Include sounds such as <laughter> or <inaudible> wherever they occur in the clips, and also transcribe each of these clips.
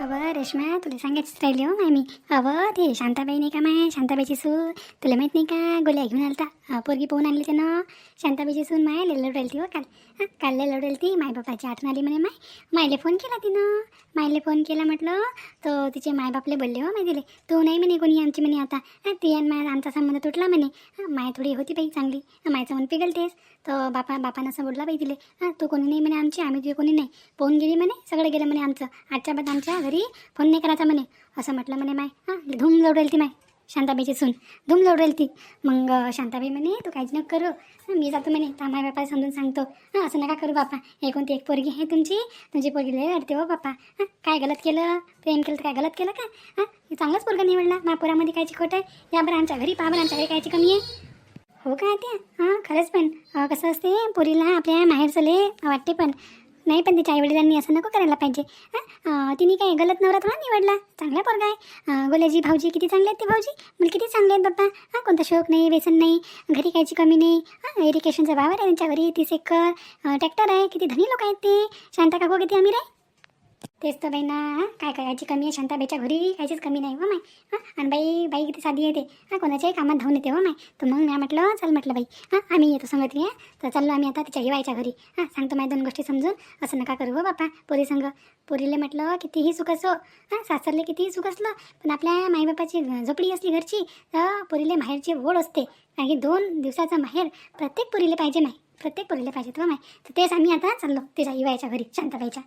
अवं रेश्मा हो, तुला सांगायचीच राहिली हो माय मी अवं ते शांताबाई नाही का माय शांताबाईची सून। तुला माहीत नाही का गोल्या घेऊन आलता पोरगी पोहून आणली त्यानं शांताबाईची सून माय लढ ती हो काल। हां काल लढ ती मायबापाची आठवण आली म्हणे माय। मायले फोन केला तिनं? मायले फोन केला म्हटलं तर तिचे मायबापले बोलले हो माय दिले तू नाही म्हणे कोणी आमची म्हणे आता। ती आणि माय आमचा संबंध तुटला म्हणे माय थोडी होती बाई चांगली मायचं मन पिघलतेस तर बापा बापानं असं बोलला बाई तिले हां तू कोणी नाही म्हणे आमची आम्ही तुझे कोणी नाही. पोहून गेली म्हणे सगळं गेलं म्हणे आमचं. आजच्या बाद आमच्या घरी फोन नाही करायचा म्हणे. असं म्हटलं म्हणे माय. हां धूम लवडेल ती माय शांताबाईची सून. धूम लवडेल ती. मग शांताबाई म्हणे तू काहीच नको करू. मी जातो म्हणे तामाय बापा समजून सांगतो. हां असं नका करू बापा. हे कोणती एक पोरगी आहे तुमची. तुमची पोरगी लय अडते हो बापा. हां काय गलत केलं? प्रेम केलं तर काय गलत केलं का? हां चांगलाच पोरगा निवडला. महापुरामध्ये कायची खोट आहे. या बरं आमच्या घरी पहा बरं आमच्या घरी कायची कमी आहे. हो का त्या हां खरंच पण. कसं असते पोरीला आपल्या माहेरचं लय वाटते पण. नाही पण तिच्या आईवडिलांनी असं नको करायला पाहिजे. हां तिने काय गलत नवरा थोडा निवडला. चांगला पोरगा आहे. गोल्याजी भाऊजी किती चांगले आहेत ते भाऊजी? मुलं किती चांगले आहेत बाप्पा. हां कोणता शोक नाही व्यसन नाही घरी कायची कमी नाही. हां इरिगेशनचा वावर आहे त्यांच्या घरी तीस एकर. ट्रॅक्टर आहे किती धनी लोक आहेत ते. शांता काकू किती अमीर आहे? तेच तर बाई ना काय करायची कमी आहे? शांताबाईच्या घरी काहीचीच कमी नाही हो माय. हां? आणि बाई बाई किती साधी येते हां कोणाच्याही कामात धावून येते हो माय. तर मग मी म्हटलं चल म्हटलं बाई. हां आम्ही येतो सांगत आहे तर चाललो आम्ही आता तिच्या हिवायच्या घरी. हां सांगतो माझ्या दोन गोष्टी समजून. असं नका करू हो बापा पोरी संग. पोरीले म्हटलं कितीही सुख असो. हां सासरले कितीही सुख असलं पण आपल्या माईबापाची झोपडी असली घरची तर पोरीले माहेरची ओढ असते. कारण की दोन दिवसाचा माहेर प्रत्येक पोरीले पाहिजे नाही प्रत्येक पोरीले पाहिजे हो माय. तर तेच आम्ही आता चाललो तिच्या हिवायच्या घरी शांताबाईच्या.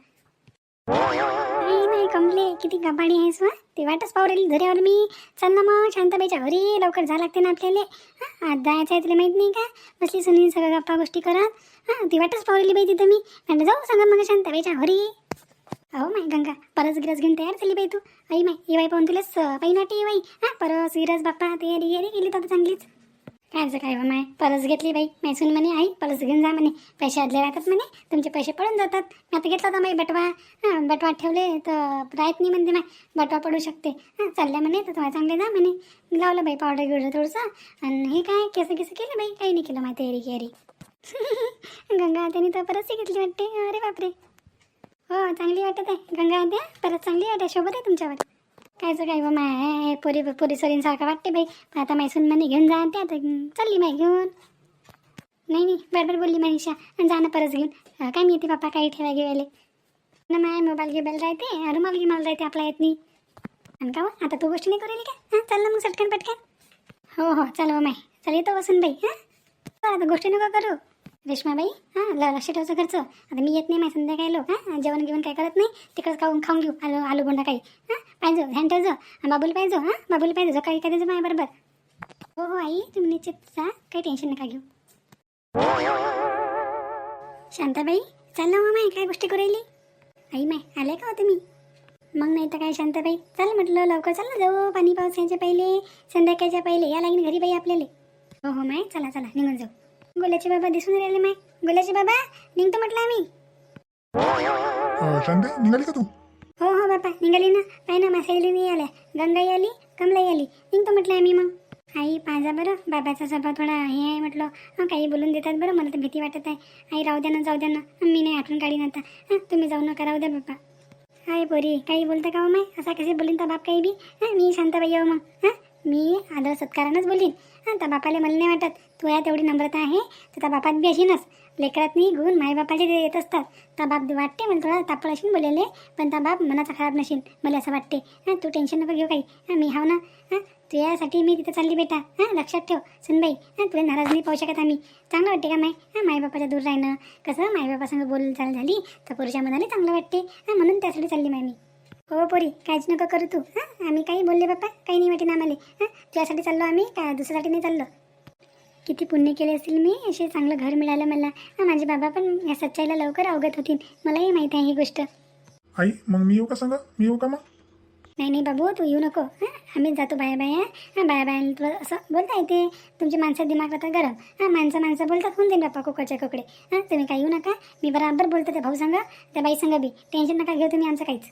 नाही नाही कमले किती गबाडी आहेस वा ते वाटच पावरेली राहिली मी। चल ना मग शांताबाईच्या घरी लवकर जा लागते ना आपल्याला हां आज जायचं आहे तुला माहीत नाही का? बसली सुनील सगळं गप्पा गोष्टी करत हां ती वाटच पावरेली बाई तिथं मी म्हणलं जाऊ सांगा मग शांताबाईच्या घरी अहो माय गंगा परस गिरस घेऊन तयार झाली बाई तू। आई माय येवाई पाहून तुलाच पाहिजे वाटे येवाई हां परस गिरस बाप्पा तयारी गेली केली तर चांगलीच। कायचं काय बा माय? परस घेतली बाई. मैसून म्हणे आई परस घेऊन जा म्हणे. पैसे आदले राहतात म्हणे. तुमचे पैसे पडून जातात. मी आता घेतला होता माई बटवा. हां बटवा ठेवले तर राहत नाही म्हणते माय. बटवा पडू शकते. हां चालल्या म्हणे तर तुम्हाला चांगले जा म्हणे. लावलं बाई पावडर गिवडर थोडंसं. आणि हे काय केसं केसं केलं बाई? काही नाही केलं माय तयारी केरी <laughs> गंगा त्याने तर परसही घेतली वाटते. अरे बापरे. हो चांगली वाटत आहे. गंगा आद्या परत चांगली वाटते. शोभत आहे तुमच्यावर. कायचं काय बा माय पोरी पोरी सोरींसारखं वाटते बाई. पण आता मैसून म्हणे घेऊन जा त्या आता चालली माय घेऊन. नाही नाही बरोबर बोलली मनीषा. आणि जा ना परत घेऊन. काय मी येते बाप्पा काही ठेवा घेवायले ना माय मोबाईल गिबाईल राहते रुमाल गिमाल राहते आपला येत नाही आणि का आता तू गोष्टी नाही करेल का? हां चाल ना मग सटकन पटकन. हो हो चल हो माय. चल येतो बसून बाई हां. आता गोष्टी नको करू. रेश्माबाई हां ल लक्ष ठेवचं घरचं. आता मी येत नाही माय संध्याकाळी लोक हां जेवण घेऊन काय करत नाही. तिकडंच खाऊन खाऊन घेऊ आलू आलू बोंडा काही हां. पाहिजे ध्यान जो आणि बाबूला पाहिजे हां? बाबूला पाहिजे काही काय त्याचं माय बरोबर. हो हो आई तुम्ही निश्चित जा काही टेन्शन नका घेऊ. शांताबाई चाल ना मग माय काय गोष्टी करायली आई माय आले का हो तुम्ही? मग नाही तर काय शांताबाई? चल म्हटलं लवकर चल ना जाऊ पाणी पाऊस यायच्या पहिले संध्याकाळच्या पहिले या लागेल घरी बाई आपल्याला. हो हो माय चला चला निघून जाऊ. गोल्याचे बाबा दिसून राहिले माय. गोल्याचे बाबा निघतो म्हटलं आम्ही. निघाली का तू? हो हो बापा निघाली ना पाय ना मासाईली आल्या गंगाई आली कमलाई आली निघतो म्हटलं आम्ही मग आई पाजा बरं बाबाचा स्वभाव थोडा हे आहे म्हटलं हं काही बोलून देतात बरं मला तर भीती वाटत आहे आई राहू द्या ना जाऊ द्या ना मी नाही आठवण काढीन आता हां तुम्ही जाऊ नका राहू द्या बापा हाय पोरी काही बोलता का माय असा कसे बोलीन तर बाप काही बी हां मी शांताबाई येऊ मग हां मी आदर सत्कारानंच बोलीन हां त्या बापाला मला नाही वाटत तुया तेवढी नम्रता आहे तर त्या बापात बी अशीनच लेकरात नाही गुण मायबापाचे ते येत असतात. तर बाप वाटते मला थोडा तापळ असेल बोलेले पण त्या बाप मनाचा खराब नसेल मला असं वाटते. हां तू टेन्शन नको घेऊ काही हां मी हाव ना. हां तुझ्यासाठी मी तिथं चालली बेटा. हां लक्षात ठेव. सुनबाई हां तुला नाराज नाही पाहू शकत आम्ही. चांगलं वाटते का माय हां माईबापाच्या दूर राहणं. कसं? माईबापासंग बोल चाल झाली तर पुरुषा मनाने चांगलं वाटते. हां म्हणून त्यासाठी चालली माय मी. हो पोरी काहीच नको करू तू. हां आम्ही काही बोलले बाप्पा काही नाही वाटेन आम्हाला. हां तुझ्यासाठी चाललो आम्ही का दुसऱ्यासाठी नाही चाललो? किती पुण्य केले असतील मी असे चांगलं घर मिळालं मला. हां माझे बाबा पण या सच्चाईला लवकर अवगत होतील. मलाही माहीत आहे ही गोष्ट. आई मग मी येऊ का सांगा? मी येऊ का मग? नाही नाही बाबू तू येऊ नको. हां आम्हीच जातो बाया बाया हां बाया बाया तुला असं बोलता येते. तुमच्या माणसं दिमाग आता गरम. हां माणसं माणसं बोलतात होऊन जाईल बाप्पा कुकडच्या कुकडे? हां तुम्ही काही येऊ नका. मी बराबर बोलतो त्या भाऊ सांगा. त्या बाई सांगा बी. टेन्शन नका घेऊ तुम्ही आमचं काहीच.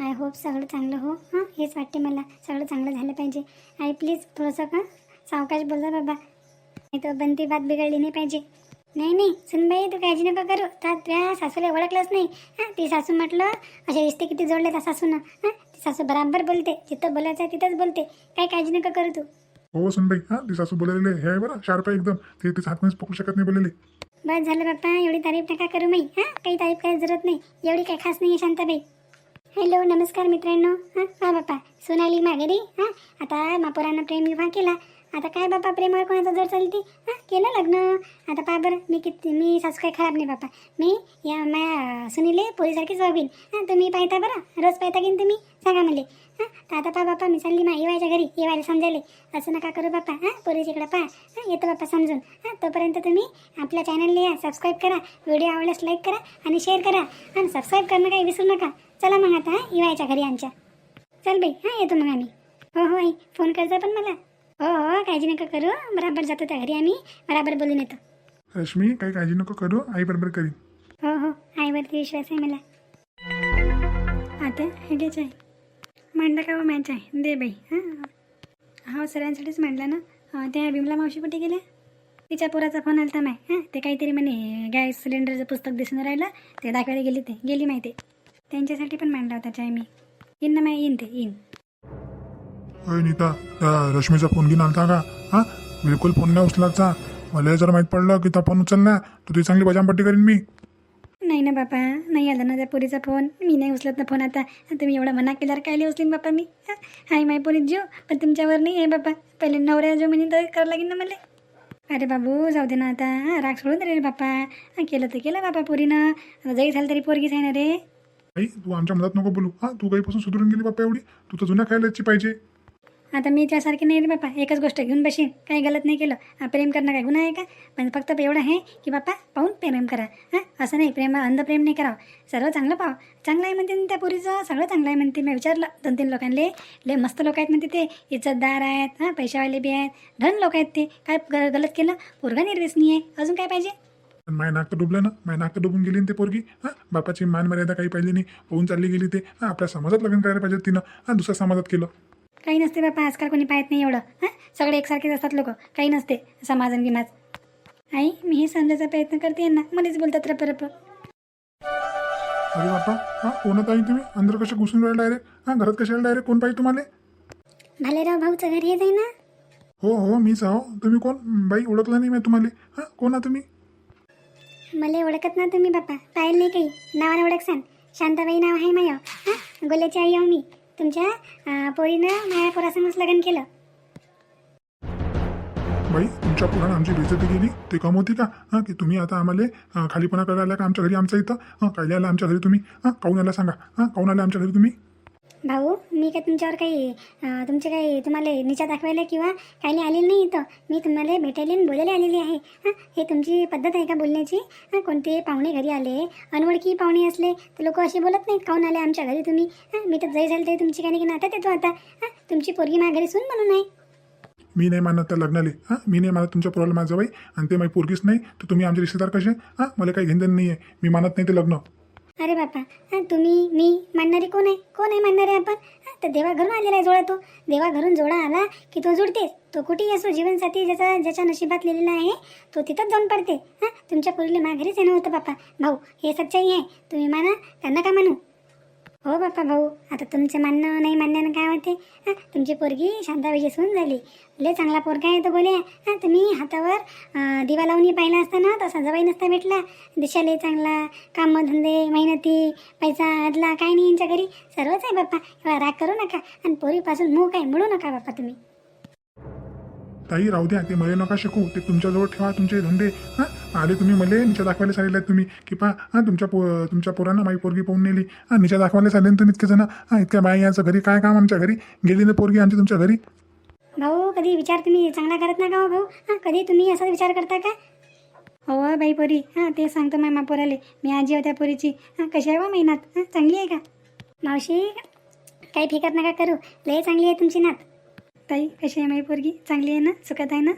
आय होप सगळं चांगलं हो. हां हेच वाटते मला. सगळं चांगलं झालं पाहिजे. आई प्लीज थोडंसं का सावकाश बोलजा बाबा. नाही तर बनती बात बिघडली नाही पाहिजे नाही नाही सुनबाई तू काळजी नको करू तर त्या सासूला ओळखलंच नाही हां ती सासू म्हटलं असे रिश्ते किती जोडले त्या सासूनं हां ती सासू बराबर बोलते जिथं बोलायचं आहे तिथंच बोलते काय काळजी नको करू तू हो सुनबाई हा ती सासू बोलायले हे आहे बरं शार्प आहे एकदम ते तिचा हातमध्ये पकडू शकत नाही बोललेले बस झालं बाप्पा एवढी तारीफ नका करू मी हां काही तारीफ करायची जरूरत नाही एवढी काही खास नाही आहे शांताबाई हॅलो नमस्कार मित्रांनो हां हा बाप्पा सोनाली माघारी हां आता मापोरानं प्रेम विवाह केला आता काय बाप्पा प्रेमावर कोणाचं जर चालते? हां केलं लग्न. आता पा बरं मी किती मी सासू काय खराब नाही बाप्पा मी या माया सुनीले पोरीसारखीच वागवीन हां तुम्ही पाहता बरं रोज पाहता की तुम्ही? सांगा मला. हां तर आता पा बाप्पा मी चालली मा येवायच्या घरी येवायला समजायले. असं नका करू बाप्पा हां पोरीच्या इकडं पहा. हां येतो बाप्पा समजून. हां तोपर्यंत तुम्ही आपल्या चॅनलला या सबस्क्राईब करा. व्हिडिओ आवडल्यास लाईक करा आणि शेअर करा. आणि सबस्क्राईब करणं काही विसरू नका. चला मग आता हां येवायच्या घरी आमच्या. चल बाई हां येतो मग आम्ही. हो हो आई फोन करजा पण मला. हो हो काळजी नका करू. बराबर जातो त्या घरी आम्ही. बराबर बोलून येतो. रश्मी काही काळजी नको करू. आई बरोबर करीन. हो हो. आईवरती विश्वास आहे मला. आता हे घ्यायचं आहे. मांडला का हो मॅच आहे? दे बाई हां. हो सरांसाठीच मांडला ना. त्या बिमला मावशी कुठे गेल्या. तिच्या पोराचा फोन आलता माय. हां ते काहीतरी म्हणे गॅस सिलेंडरचं पुस्तक दिसून राहिलं. ते दाखवायला गेली ते. गेली माहिती. त्यांच्यासाठी पण मांडला होता चाय मी. येईन ना माय येईन ते येईन. अय नीता त्या रश्मीचा फोन घेऊन आलता का? हा? बिलकुल फोन नाही उचलायचा. मला जर माहीत पडलं की तो फोन उचलला तर ती चांगली बजामपट्टी करीन मी. नाही ना बापा नाही आला ना त्या पोरीचा फोन. मी नाही उचलत ना फोन आता. तुम्ही एवढा मना केल्यावर काय उचलीन बापा मी? हाय माय पोरीत जो पण तुमच्यावर नाही आहे बापा. पहिले नवऱ्या जो म्हणे तर करावं लागेल ना मला. अरे बाबू जाऊ दे ना आता. हा, राग सोडून रे बापा. केलं तर केलं बापा पोरीनं. आता जरी झालं तरी पोरगीच आहे ना रे. आई तू आमच्या मदत नको बोलू. हा तू काहीपासून सुधरून गेली बाप्पा एवढी. तू तर जुन्या खायलाची पाहिजे. आता मी त्यासारखी नाही रे बापा. एकच गोष्ट घेऊन बसेन काही गलत नाही केलं. प्रेम करणं काय गुन्हा आहे का? पण फक्त एवढं आहे की बापा पाहून प्रेम करा. हां? असं नाही प्रेम अंध प्रेम नाही करावं. सर्व चांगलं पाहा चांगलं आहे म्हणते ना त्या पुरीचं? सगळं चांगलं आहे म्हणते. मी विचारलं. दोन तीन लोकांले. ले मस्त लोक आहेत म्हणते ते. इज्जतदार आहेत हां? पैशावाले बी आहेत. धन लोक आहेत ते. काय गलत केलं? पोरगा निर्व्यसनी आहे अजून काय पाहिजे? माय नाक तर डुबलं ना? माय नाक तर डुबून गेली ते पोरगी? हां? बापाची मान मर्यादा काही पाहिली नाही. होऊन चालली गेली ते. हां आपल्या समाजात लग्न करायला पाहिजे तिनं. हां दुसऱ्या समाजात केलं. काही नसते बापा आजकाल कोणी पाहत नाही एवढं. हां? सगळे एकसारखेच असतात लोक. काही नसते. समाजन गिमाज आई मी हे समजायचा प्रयत्न करते यांना. मलाच बोलतात रप रप. अरे बापा हा कोणत आहे तुम्ही? अंदर कसे घुसून राहिले डायरेक्ट हा घरात कशाला डायरेक्ट कोण पाहिजे तुम्हाला? भालेराव भाऊचं घर हेच आहे ना हो हो मीच आहो तुम्ही कोण? बाई ओळखलं नाही मी तुम्हाला. हा कोण आहात तुम्ही? मला ओळखत ना तुम्ही बाप्पा. पाहिलं नाही काही. नावाने ओळखसान. शांताबाई नाव आहे माय हां गोल्याची आई आहो मी. तुमच्या पोरीनं माझ्या पोरासंगच लग्न केलं. बाई तुमच्या पुराण आमची बेजती गेली ते कम होती का? हां की तुम्ही आता आम्हाला खालीपणा करायला का आमच्या घरी? आमच्या इथं? हां काय आला आमच्या घरी तुम्ही? हां काऊन आला सांगा? हां काऊन आला आमच्या घरी तुम्ही? भाऊ मी काय तुमच्यावर काही तुमचे काही तुम्हाला निचा दाखवायला किंवा काही आलेली नाही इथं? मी तुम्हाला भेटायला आणि बोलायला आलेली आहे. हां? हे तुमची पद्धत आहे का बोलण्याची? हां? कोणते पाहुणे घरी आले? अनवळखी पाहुणे असले तर लोक असे बोलत नाहीत काऊन आले आमच्या घरी तुम्ही? हां? मी तर जाई झालं तरी तुमची काही नाही नात्यात येतो आता? हां? तुमची पोरगी माझ्या घरी सून म्हणून आहे. मी नाही मानत त्या लग्नाले. हां? मी नाही मानत तुमच्या पोराला माझं बाई आणि ते माझी पोरगीच नाही तर तुम्ही आमचे रिश्तेदार कसे? हां? मला काही घेणं नाही आहे मी मानत नाही ते लग्न. अरे बापा हां तुम्ही मी मानणारी कोण आहे? कोण आहे मानणारे आपण? हां तर देवा घरून आलेला आहे जोडा तो. देवा घरून जोडा आला की तो जुडतेच. तो कुठेही असो जीवनसाथी ज्याचा ज्याच्या नशिबात लिहिलेला आहे तो तिथंच जाऊन पडते. हां तुमच्या पुरीला माघारीच येणं होतं बापा. भाऊ हे सच्चाई आहे. तुम्ही माना त्यांना का मानू हो बाप्पा भाऊ आता तुमचं मानणं नाही मानण्यानं काय होते? हां तुमची पोरगी शांताबाईची सून झाली. लय चांगला पोरगा आहे तो बोले. हां तुम्ही हातावर दिवा लावून पाहिला असताना तसा जवाई नसता भेटला. दिशाले चांगला कामधंदे मेहनती पैसा अदला काय नाही यांच्या घरी. सर्वच आहे बाप्पा किंवा राग करू नका. आणि पोरीपासून मूग काय मिळू नका बाप्पा तुम्ही. ताई राहू द्या. ते मला नका शिकू. ते तुमच्याजवळ ठेवा तुमचे धंदे. हां आले तुम्ही मला निशा दाखवायला सांगितलं तुम्ही. की पा हां तुमच्या पो तुमच्या पोरांना माझी पोरगी पाहून नेली. हां निशा दाखवायला सांगितलं तुम्ही इतके जण. हां इतक्या बाई यांचं घरी काय काम आमच्या घरी? गेली ना पोरगी आमची तुमच्या घरी? भाऊ कधी विचार तुम्ही चांगला करत नका हो भाऊ. हां कधी तुम्ही असा विचार करता का? हो बाई पोरी. हां ते सांगतो मॅम पोराले मी आजी होत्या पोरीची. हां कशी आहे बा मेहनत? हां चांगली आहे का? मावशी काही फिकर नका करू. लय चांगली आहे तुमची नात. ताई कशी आहे माई पोरगी? चांगली आहे ना? सुखात आहे ना?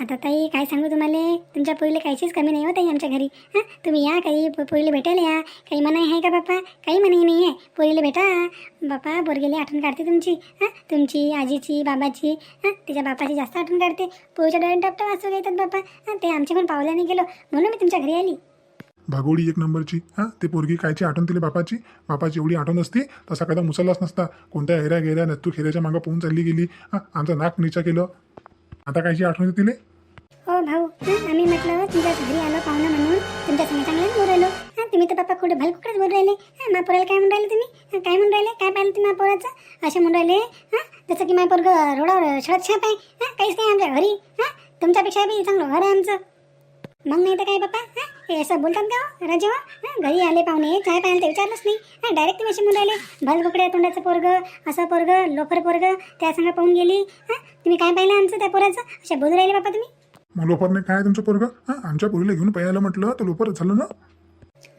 आता ताई काय सांगू तुम्हाला? तुमच्या पोरीला काहीचीच कमी नाही हो ताई आमच्या घरी. हां तुम्ही या काही पो- पोरीला भेटायला या. काही मनाई आहे का बाप्पा? काही मनाई नाही आहे. पोरीला भेटा. बापा बोरगेली आठवण काढते तुमची. हां तुमची आजीची बाबाची हां तिच्या बापाची जास्त आठवण काढते. पोरीच्या डोळ्यात डबटा वाचू येतात बापा हां ते आमच्याकडून पण नाही गेलो. म्हणून मी तुमच्या घरी आली. भागोळी एक नंबरची. हां ते पोरगी कायची आठवण तिला बापाची? बापाची एवढी आठवण असती तसा कदा मुसललाच नसता. कोणत्या हेऱ्या गेऱ्या नत्तू खेऱ्याच्या मागं पोहून चालली गेली. हां आमचं नाक नीचा केलं. आता कायची आठवण तिले हो? भाऊ. हां आम्ही म्हटलं तुमच्या घरी आलो पाहुणं म्हणून. तुमच्या संग चांगलेच बोलू राहिलो. तुम्ही तर बाप्पा कुठे भलकुकडेच बोलू राहिले. हा मा काय म्हणून राहिले तुम्ही? काय म्हणून राहिले? काय पाहिलं तुम्ही मापोराचं असे म्हणून राहिले हां जसं की माय पोरग रोडावर शळत छाप आहे. हां काहीच नाही आमच्या घरी. हां तुमच्यापेक्षा बी चांगलं घर आहे आमचं. मग नाही तर काय बाप्पा हां हे असं बोलतात का? राजा हां घरी आले पाहुणे चाय पाहिलं ते विचारलंच नाही. डायरेक्ट तुम्ही असे म्हणून राहिले भलकुकडे तोंडाचं पोरग असं पोरग लोफर पोरग त्या संग पाहून गेली. हां तुम्ही काय पाहिलं आमचं त्या पोराचं? असे बोलू राहिले बाप्पा तुम्ही. मग लोफरने काय तुमचं पोरग? हां आमच्या पोरीला घेऊन पाहायला म्हटलं तर लोफर झालं ना?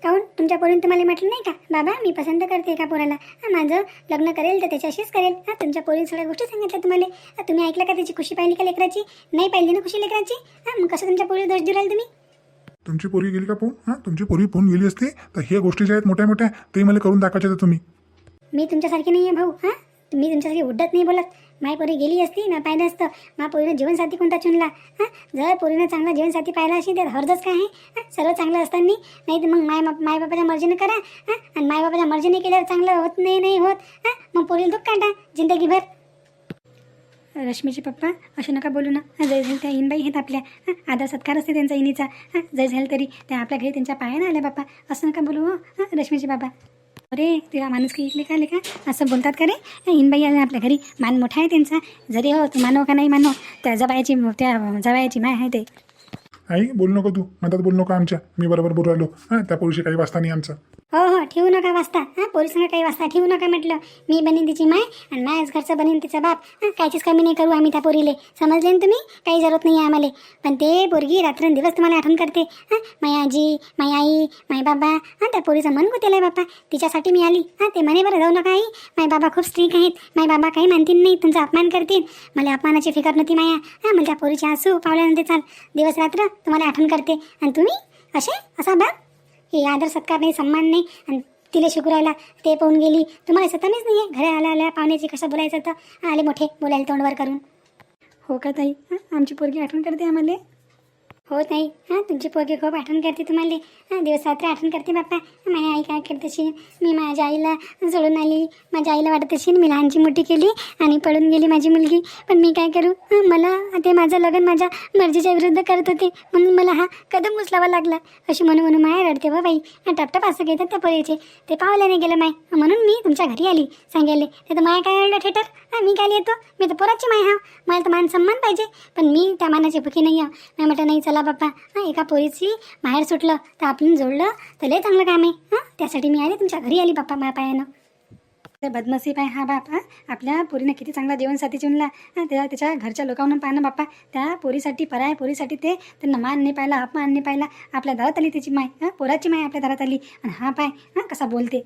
काहून तुमच्या पोरीने तुम्हाला म्हटलं नाही का? बाबा मी पसंत करते एका पोराला. हा माझं लग्न करेल तर त्याच्याशीच करेल. हा तुमच्या पोरीने सगळ्या गोष्टी सांगितल्या तुम्हाला. हा, तुम्ही ऐकलं का त्याची खुशी पाहिली का लेकराची? नाही पाहिली ना खुशी लेकराची? हा मग कसं तुमच्या पोरीला दोष देऊ राहिले तुम्ही? तुमची पोरी गेली का पोहून? हां तुमची पोरी पोहून गेली असती तर हे गोष्टी ज्या आहेत मोठ्या मोठ्या ते मला करून दाखवायच्या तर तुम्ही. मी तुमच्यासारखी नाही आहे भाऊ हां? मी तुमच्यासारखी उड्डत नाही बोलत. माय पोरी गेली असती ना पाहिलं असतं. मा पोरीनं जीवनसाथी कोणता चुनला? हां? जर पोरीनं चांगला जीवनसाथी पाहिला असेल तर हरजच काय आहे? सर्व चांगलं असताना. नाही तर मग माय मायबापाच्या मर्जीनं करा. हां? आणि मायबापाच्या मर्जीने केल्यावर चांगलं होत नाही नाही होत. हां? मग पोरीला दुःख काढा जिंदगीभर. रश्मीचे पप्पा असे नका बोलू ना. जय झालं त्या इनबाई आहेत आपल्या. हां आदर सत्कार असते त्यांचा इनीचा. हां जय झालं तरी. त्या आपल्या घरी त्यांच्या पायानं आल्या बाप्पा. असं नका बोलू हो. हां रश्मीचे बाबा. अरे तुला माणूस की इकले का आले का असं बोलतात का रे? इनबाई आल्या आपल्या घरी. मान मोठा आहे त्यांचा. जरी हो तू मानो का नाही मानव? त्या जवायाची त्या जवायाची माय आहे ते. आई बोलू नको तू. मदत बोलू नको आमच्या. मी बरोबर बोलू राहिलो. हां त्या पोरीशी काही वाचता नाही आमचं. हो हो ठेवू नका वाजता हां पोलिसांना काही वाजता ठेवू नका म्हटलं. मी बनीन तिची माय आणि माझ्याच घरचं बनीन तिचा बाप. हां कायचीच कमी नाही करू आम्ही त्या पोरीले. समजले ना तुम्ही? काही जरूरत नाही आहे आम्हाला. पण ते पोरगी रात्रंदिवस तुम्हाला आठवण करते. हां माय आजी माई आई माय बाबा. हां त्या पोरीचं मन गुतेलं बापा तिच्यासाठी मी आली. हां ते म्हणे बरं जाऊ नका आई. माय बाबा खूप स्ट्रिक आहेत. माय बाबा काही मानतील नाही. तुमचा अपमान करतील. मला अपमानाची फिकर नव्हती माया. हां मला त्या पोरीची आसू पावल्यानंतर चाल. दिवस रात्र तुम्हाला आठवण करते. आणि तुम्ही असे असा बा हे आदर सत्कार नाही सन्मान नाही आणि तिला शिकवायला ते पाहून गेली. तुम्हाला सतानीच नाही आहे घरी आल्या आल्या पाहुण्याची कसं बोलायचं तर? आले मोठे बोलायला तोंडवर करून. हो का ताई? आमची पोरगी आठवण करते आम्हाला. हो ताई. हां तुमची पोरगी खूप आठवण करते तुम्हाला. हां दिवस रात्र आठवण करते बाप्पा. माझी आई काय करत असेल? मी माझ्या आईला सोडून आली. माझ्या आईला वाटत असेल मी लहानची मोठी केली आणि पळून गेली माझी मुलगी. पण मी काय करू? मला ते माझं लग्न माझ्या मर्जीच्या विरुद्ध करत होते. म्हणून मला हा कदम उचलावा लागला. अशी म्हणून म्हणून माया रडते बा बाई. टपटप असं घेतात त्या पोरीचे. ते पावल्याने गेलं माय. म्हणून मी तुमच्या घरी आली. सांगायले ते तर माया काय रडलं ठेटर? हां मी काय येतो मी तर पोराची माय हा मला तर मान सन्मान पाहिजे. पण मी त्या मानाची भुकी नाही आहे. मी म्हटलं नाही चला बाप्पा. हां एका पोरीची बाहेर सुटलं तर आपण जोडलं तर लय चांगलं काम आहे. हां त्यासाठी मी आले तुमच्या घरी आली बाप्पा माझ्या पायानं. ते बदनसीब आहे हा बाप आपल्या पोरीनं किती चांगला जीवनसाथी चुनला त्या त्याच्या घरच्या लोकांना पाहिलं बाप्पा. त्या पोरीसाठी पराय पोरीसाठी ते त्यांना मान नाही पाहिला अपमान नाही पाहिला. आपल्या दारात आली त्याची माय हां पोराची माय आपल्या दारात आली. आणि हा पाय हा कसा बोलते.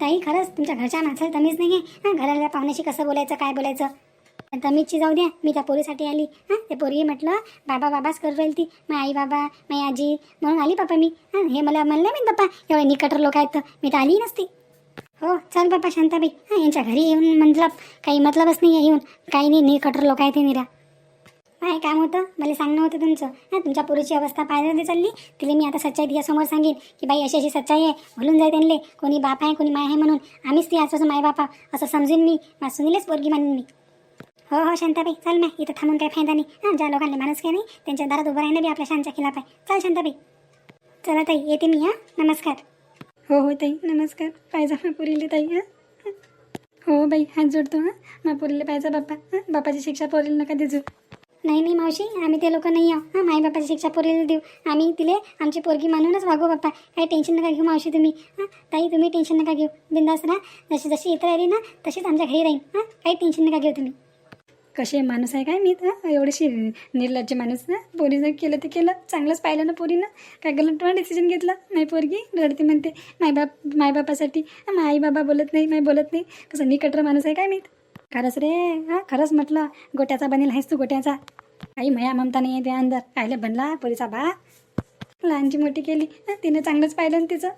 ताई खरंच तुमच्या घरच्या माणसाला तमीज नाही आहे हां घराला पाहुण्याशी कसं बोलायचं काय बोलायचं? तमीजची जाऊ द्या मी त्या पोरीसाठी आली. हां त्या पोरी म्हटलं बाबा बाबाच करू राहील ती. माझी आई बाबा माझी आजी. म्हणून आली पप्पा मी. हां हे मला म्हणलं मी बाप्पा एवढे निकटर लोक आहेत तर. मी तर आली नसती. हो चल बाप्पा शांताबाई. हां यांच्या घरी येऊन मतलब काही मतलबच नाही आहे येऊन. काही नाही निकटर लोक आहेत ते निरा. काय काम होतं मला सांगणं होतं तुमचं. हां तुमच्या पोरीची अवस्था पाहिजे चालली. तिला मी आता सच्चाई तिच्यासमोर सांगेन की बाई अशी अशी सच्चाई आहे. भुलून जाय त्यांना कोणी बाप आहे कोणी माय आहे म्हणून. आम्हीच ती आजपासून माय बापा असं समजून मी माझ्या सुनीलच पोरगी म्हणून मी. हो हो शांताबाई. चल ना इथं थांबून काही फायदा नाही. हां ज्या लोकांनी माणूस काय नाही त्यांच्या दारात उभं राहिलं बी आपल्या शांच्या खिलाफ आहे चल शांताबाई. चला ताई येते मी हां. नमस्कार. हो हो ताई नमस्कार. पाहिजे मग पुरीले ताई हां. हो बाई हात जोडतो हां. मग पुरीले पाहिजे बाप्पा हां. बापाची शिक्षा पोरीला नका देजू नाही नाही मावशी आम्ही ते लोक नाही आहो हां माई बापाची शिक्षा पोरीला देऊ. आम्ही तिले आमची पोरगी मानूनच वागू बाप्पा. काही टेन्शन नका घेऊ मावशी तुम्ही. हां ताई तुम्ही टेन्शन नका घेऊ. बिंदास राहा. जशी जशी इथं राहिली ना तशीच आमच्या घरी राहील हां काही टेन्शन नका घेऊ तुम्ही. कसे माणूस आहे काय मी तर एवढीशी निर्लज्ज माणूस ना पोरीनं केलं ते केलं चांगलंच पाहिलं ना पोरीनं? काय गलत डिसिजन घेतलं? नाही पोरगी? रडते म्हणते मायबाप मायबापासाठी आई बाबा बोलत नाही माय बोलत नाही. कसं निकटर माणूस आहे काय मी खरंच रे हां? खरंच म्हटलं गोट्याचा बनेल आहेस तू गोट्याचा. आई मया ममता नाही आहे त्या अंदर. कायला बनला पोरीचा बा लहानची मोठी केली तिनं चांगलंच पाहिलं ना तिचं.